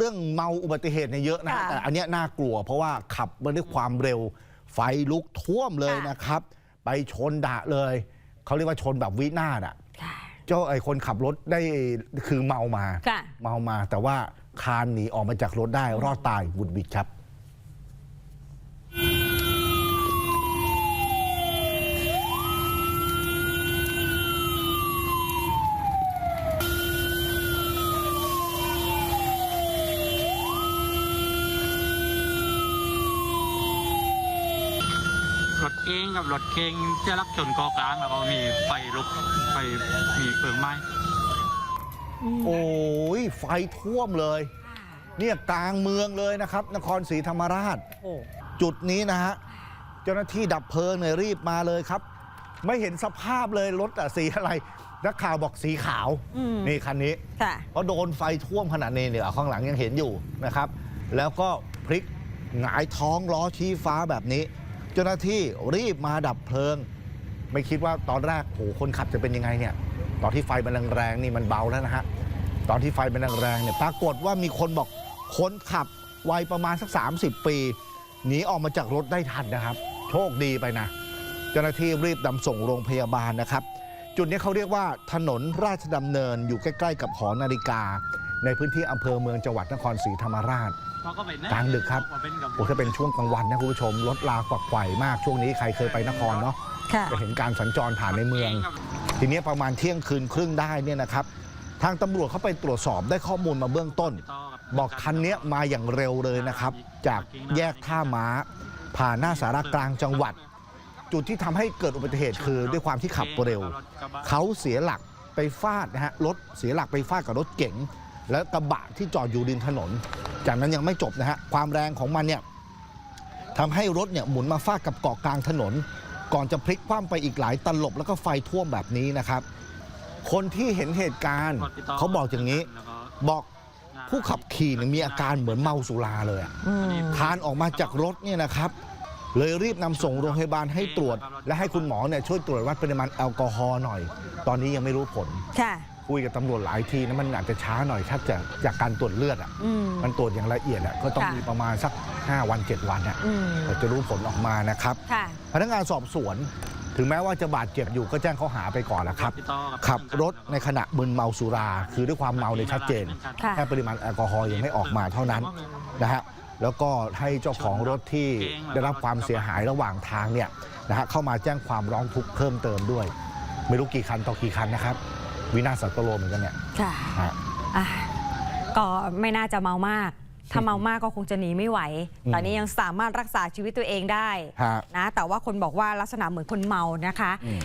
เรื่องเมาอุบัติเหตุเนี่ยเยอะนะค่ะแต่อันเนี้ยน่ากลัว เพราะว่าขับมาด้วยความเร็ว ไฟลุกท่วมเลยค่ะ นะครับ ไปชนดะเลย เขาเรียกว่าชนแบบวินาศอะ ค่ะ เจ้าไอ้คนขับรถได้คือเมามา ค่ะ เมามาแต่ว่าคานหนีออกมาจากรถได้รอดตายบุดบิดครับ รถเก๋งกับรถเก๋งเสียหลักชนเกอกลางแล้วก็มีไฟลุกไฟมีเพลิงไหม้โอ้ยไฟท่วมเลย เนี่ยกลางเมืองเลยนะครับ นครศรีธรรมราชโอ้จุดนี้นะฮะเจ้าหน้าที่ดับเพลิงเนี่ยรีบมาเลยครับ ไม่เห็นสภาพเลยรถอะสีอะไรนักข่าวบอกสีขาวอืมนี่คันนี้ค่ะเพราะโดนไฟท่วมขนาดนี้เนี่ยข้างหลังยังเห็นอยู่นะครับ แล้วก็พลิกหงายท้องล้อชี้ฟ้าแบบนี้ เจ้าหน้าที่รีบมาดับเพลิง ไม่คิดว่าตอนแรกโหคนขับจะเป็นยังไงเนี่ย ตอนที่ไฟมันแรงๆนี่มันเบาแล้วนะฮะตอนที่ไฟมันแรงๆเนี่ยปรากฏว่ามีคนบอกคนขับวัยประมาณสัก 30 ปีหนีออกมาจากรถได้ทันนะครับ โชคดีไปนะ เจ้าหน้าที่รีบนำส่งโรงพยาบาลนะครับ จุดนี้เขาเรียกว่าถนนราชดำเนินอยู่ใกล้ ๆ กับหอนาฬิกา ในพื้นที่อำเภอเมืองจังหวัดนครศรีธรรมราช กลางดึกครับโอ้ถ้าเป็นช่วงกลางวันนะคุณผู้ชมรถลาฝักไขว่มากช่วงนี้ใครเคยไปนครเนาะค่ะจะเห็นการสัญจรผ่านในเมือง ทีนี้ประมาณเที่ยงคืนครึ่งได้เนี่ยนะครับ ทางตำรวจเขาไปตรวจสอบได้ข้อมูลมาเบื้องต้น บอกคันเนี้ยมาอย่างเร็วเลยนะครับ จากแยกท่าม้า ผ่านหน้าสารกลางจังหวัด จุดที่ทำให้เกิดอุบัติเหตุคือด้วยความที่ขับเร็ว เขาเสียหลักไปฟาดนะฮะรถเสียหลักไปฟาดกับรถเก๋ง และกระบะที่จอดอยู่ริมถนน จากนั้นยังไม่จบนะฮะความแรงของมันเนี่ยทำให้รถเนี่ยหมุนมาฟาดกับเกาะกลางถนน ก่อนจะพลิกคว่ำไปอีกหลายตลบแล้วก็ไฟท่วมแบบนี้นะครับ คนที่เห็นเหตุการณ์เขาบอกอย่างนี้ บอกผู้ขับขี่เนี่ยมีอาการเหมือนเมาสุราเลยอะอืมคานออกมาจากรถเนี่ยนะครับ เลยรีบนำส่งโรงพยาบาลให้ตรวจ และให้คุณหมอเนี่ยช่วยตรวจวัดปริมาณแอลกอฮอล์หน่อย ตอนนี้ยังไม่รู้ผล ค่ะ คุยกับตำรวจหลายทีนะมันอาจจะช้าหน่อยถ้าจะจากการตรวจเลือดอะอืม มันตรวจอย่างละเอียดอะก็ต้องค่ะ มีประมาณสัก 5 วัน 7 วันอะอืมเราจะรู้ผลออกมานะครับ ค่ะ พนักงานสอบสวน ถึงแม้ว่าจะบาดเจ็บอยู่ก็แจ้งข้อหาไปก่อนแล้วครับ ขับรถในขณะมึนเมาสุรา คือด้วยความเมาในยชัดเจน ค่ะ แค่ปริมาณแอลกอฮอล์ยังไม่ออกมาเท่านั้นนะฮะแล้วก็ให้เจ้าของรถที่ได้รับความเสียหายระหว่างทางเนี่ยนะฮะเข้ามาแจ้งความร้องทุกข์เพิ่มเติมด้วย ไม่รู้กี่คันต่อกี่คันนะครับ วินาศสันตโลเหมือนกันเนี่ยค่ะฮะ อะก็ไม่น่าจะเมามาก ถ้าเมามากก็คงจะหนีไม่ไหว อืมตอนนี้ยังสามารถรักษาชีวิตตัวเองได้ฮะ นะ แต่ว่าคนบอกว่าลักษณะเหมือนคนเมานะคะ อืม